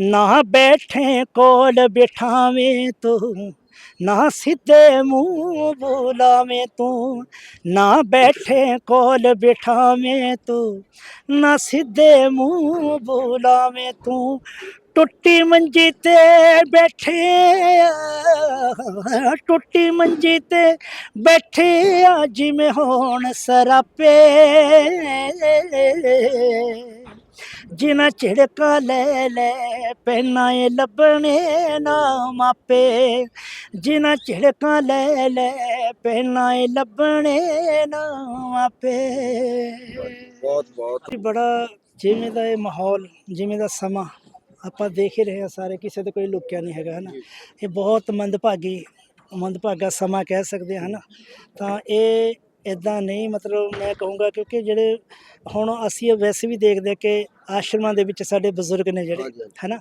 ਨਾ ਬੈਠੇ ਕੋਲ ਬਿਠਾਵੇਂ ਤੂੰ ਨਾ ਸਿੱਧੇ ਮੂੰਹ ਬੁਲਾਵੇਂ ਤੂੰ ਨਾ ਬੈਠੇ ਕੋਲ ਬਿਠਾਵੇਂ ਤੂੰ ਨਾ ਸਿੱਧੇ ਮੂੰਹ ਬੁਲਾਵੇਂ ਤੂੰ ਟੁੱਟੀ ਮੰਜੀ ਤੇ ਬੈਠੇ ਆ, ਟੁੱਟੀ ਮੰਜੀ ਤੇ ਬੈਠੇ ਆ ਜਿਵੇਂ ਹੋਣ ਸਰਾਪੇ। ਜਿਨ੍ਹਾਂ ਝਿੜਕਾਂ ਲੈ ਲੈ ਪੈਨਾ ਏ ਲੱਭਣੇ ਨਾ ਮਾਪੇ ਜਿਨ੍ਹਾਂ ਝਿੜਕਾਂ ਲੈ ਲੈ ਪੈਨਾ ਏ ਲੱਭਣੇ ਨਾ ਮਾਪੇ ਬਹੁਤ ਬਹੁਤ ਬੜਾ ਜਿਵੇਂ ਦਾ ਇਹ ਮਾਹੌਲ ਜਿਵੇਂ ਦਾ ਸਮਾਂ ਆਪਾਂ ਦੇਖ ਹੀ ਰਹੇ ਹਾਂ ਸਾਰੇ ਕਿਸੇ ਤੇ ਕੋਈ ਲੁਕਿਆ ਨਹੀਂ ਹੈਗਾ ਹਨਾ? ਇਹ ਬਹੁਤ ਮੰਦਭਾਗੀ ਮੰਦਭਾਗਾ ਸਮਾਂ ਕਹਿ ਸਕਦੇ ਹਾਂ ਹਨਾ? ਤਾਂ ਇਹ ਇਦਾਂ ਨਹੀਂ ਮਤਲਬ ਮੈਂ ਕਹੂੰਗਾ ਕਿਉਂਕਿ ਜਿਹੜੇ ਹੁਣ ਅਸੀਂ ਵੈਸੇ ਵੀ ਦੇਖਦੇ ਕਿ ਆਸ਼ਰਮਾਂ ਦੇ ਵਿੱਚ ਸਾਡੇ ਬਜ਼ੁਰਗ ਨੇ ਜਿਹੜੇ। ਹਨਾ।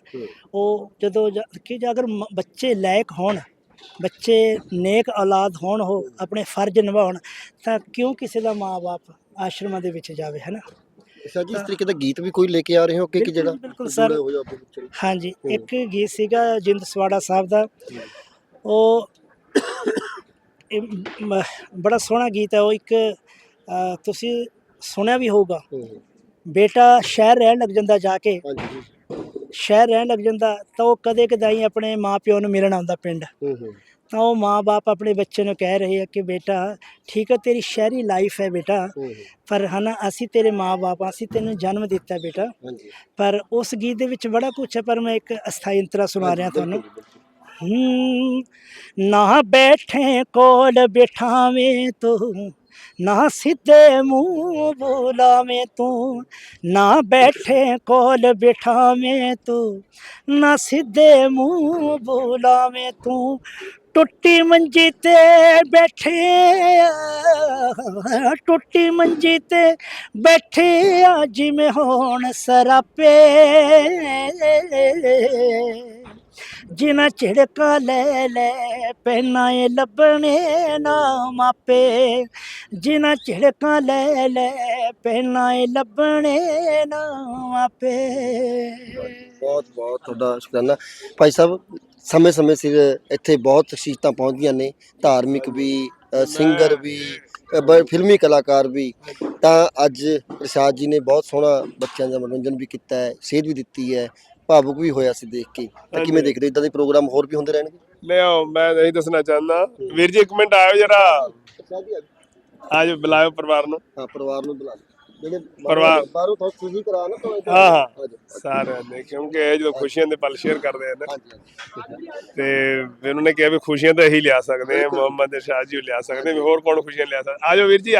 ਉਹ ਜਦੋਂ ਜਾ- ਕਿ ਜੇ ਅਗਰ ਮ- ਬੱਚੇ ਲਾਇਕ ਹੋਣ ਬੱਚੇ ਨੇਕ ਔਲਾਦ ਹੋਣ ਉਹ ਆਪਣੇ ਫਰਜ਼ ਨਿਭਾਉਣ ਤਾਂ ਕਿਉਂ ਕਿਸੇ ਦਾ ਮਾਪੇ ਆਸ਼ਰਮਾਂ ਦੇ ਵਿੱਚ ਜਾਵੇ ਹਨਾ ਅੱਛਾ ਜੀ ਇਸ ਤਰੀਕੇ ਦਾ ਗੀਤ ਵੀ ਕੋਈ ਲੈ ਕੇ ਆ ਰਹੇ ਹੋ ਕਿ ਕਿ ਬਿਲਕੁਲ, ਜਿਹੜਾ ਬਿਲਕੁਲ ਸਰ। ਆਪਣੇ? ਹਾਂਜੀ। ਇੱਕ ਗੀਤ ਸੀਗਾ ਜਿੰਦ ਸਵਾੜਾ ਸਾਹਿਬ ਦਾ ਉਹ ਇਹ ਮ- ਬੜਾ ਸੋਹਣਾ ਗੀਤ ਹੈ ਉਹ ਇੱਕ ਅ, ਤੁਸੀਂ ਸੁਣਿਆ ਵੀ ਹੋਊਗਾ। ਹੂੰ। ਬੇਟਾ ਸ਼ਹਿਰ ਰਹਿਣ ਲੱਗ ਜਾਂਦਾ ਜਾ ਕੇ। ਹਾਂਜੀ ਸ਼ਹਿਰ ਰਹਿਣ ਲੱਗ ਜਾਂਦਾ ਤਾਂ ਉਹ ਕਦੇ ਕਦਾਈ ਆਪਣੇ ਮਾਪਿਓ ਨੂੰ ਮਿਲਣ ਆਉਂਦਾ ਪਿੰਡ। ਹੂੰ ਹੂੰ। ਤਾਂ ਉਹ ਮਾਂ-ਬਾਪ ਆਪਣੇ ਬੱਚੇ ਨੂੰ ਕਹਿ ਰਹੇ ਆ ਕਿ ਬੇਟਾ ਠੀਕ ਹੈ ਤੇਰੀ ਸ਼ਹਿਰੀ ਲਾਈਫ ਹੈ ਬੇਟਾ। ਹੂੰ। ਪਰ ਹਨਾ ਅਸੀਂ ਤੇਰੇ ਮਾਂ-ਬਾਪ ਆ, ਅਸੀਂ ਤੈਨੂੰ ਜਨਮ ਦਿੱਤਾ ਬੇਟਾ। ਹਾਂਜੀ। ਪਰ ਉਸ ਗੀਤ ਦੇ ਵਿੱਚ ਬੜਾ ਕੁਛ ਹੈ ਪਰ ਮੈਂ ਇੱਕ ਅਸਥਾਈ ਅੰਤਰਾ ਸੁਣਾ ਰਿਹਾ ਤੁਹਾਨੂੰ। ਬਿਲਕੁਲ, ਨਾ ਬੈਠੇ ਕੋਲ ਬਿਠਾਵੇਂ ਤੂੰ ਨਾ ਸਿੱਧੇ ਮੂੰਹ ਬੁਲਾਵੇਂ ਤੂੰ ਨਾ ਬੈਠੇ ਕੋਲ ਬਿਠਾਵੇਂ ਤੂੰ ਨਾ ਸਿੱਧੇ ਮੂੰਹ ਬੁਲਾਵੇਂ ਤੂੰ ਟੁੱਟੀ ਮੰਜੀ ਤੇ ਬੈਠੇ ਆ, ਟੁੱਟੀ ਮੰਜੀ ਤੇ ਬੈਠੇ ਆ ਜਿਵੇਂ ਹੋਣ ਸਰਾਪੇ। ਜਿਨ੍ਹਾਂ ਝਿੜਕਾਂ ਲੈ ਲੈ ਪੈਨਾ ਏ ਲੱਭਣੇ ਨਾ ਮਾਪੇ ਜਿਨ੍ਹਾਂ ਝਿੜਕਾਂ ਲੈ ਲੈ ਪੈਨਾ ਏ ਲੱਭਣੇ ਨਾ ਮਾਪੇ ਬਹੁਤ ਬਹੁਤ ਤੁਹਾਡਾ ਸ਼ੁਕਰਾਨਾ। ਭਾਈ ਸਾਹਿਬ ਸਮੇਂ ਸਮੇਂ ਸਿਰ ਇੱਥੇ ਬਹੁਤ ਸੀਤਾਂ ਪਹੁੰਚਦੀਆਂ ਨੇ। ਧਾਰਮਿਕ ਵੀ ਸਿੰਗਰ ਵੀ ਫਿਲਮੀ ਕਲਾਕਾਰ ਵੀ। ਤਾਂ ਅੱਜ ਪ੍ਰਸਾਦ ਜੀ ਨੇ ਬਹੁਤ ਸੋਹਣਾ ਬੱਚਿਆਂ ਦਾ ਮਨੋਰੰਜਨ ਵੀ ਕੀਤਾ ਹੈ, ਸੇਧ ਵੀ ਦਿੱਤੀ ਹੈ। ਭਾਵੁਕ ਵੀ ਹੋਇਆ ਸੀ ਦੇਖ ਕੇ। ਤਾਂ ਕਿਵੇਂ ਦੇਖਦੇ ਹੋ? ਇਦਾਂ ਦੇ ਪ੍ਰੋਗਰਾਮ ਹੋਰ ਵੀ ਹੁੰਦੇ ਰਹਿਣਗੇ? ਲਿਆਓ ਮੈਂ ਨਹੀਂ ਦੱਸਣਾ ਚਾਹੁੰਦਾ। ਵੀਰ ਜੀ ਇੱਕ ਮਿੰਟ ਆਇਓ ਜਰਾ। ਆਜ ਬੁਲਾਇਓ ਪਰਿਵਾਰ ਨੂੰ। ਹਾਂ ਪਰਿਵਾਰ ਨੂੰ ਬੁਲਾ ਲਓ। ਜਿਹੜੇ ਪਰਿਵਾਰ- ਬਾਹਰੋਂ ਤੋਂ ਖੁਸ਼ੀ ਕਰਾ ਨਾ ਤਾਂ ਹਾਂ, ਹਾਂ। ਸਾਰਿਆਂ ਨੇ ਕਿਉਂਕਿ ਇਹ ਜਦੋਂ ਖੁਸ਼ੀਆਂ ਦੇ ਪਲ ਸ਼ੇਅਰ ਕਰਦੇ ਆ ਨਾ। ਤੇ ਫਿਰ ਉਹਨਾਂ ਨੇ ਕਿਹਾ ਵੀ ਖੁਸ਼ੀਆਂ ਤਾਂ ਇਹੀ ਲਿਆ ਸਕਦੇ ਆ ਮੁਹੰਮਦ ਇਰਸ਼ਾਦ ਜੀ ਲਿਆ ਸਕਦੇ ਵੀ ਹੋਰ ਕੌਣ ਖੁਸ਼ੀਆਂ ਲਿਆ ਸਕਦਾ? ਆਜੋ ਵੀਰ ਜੀ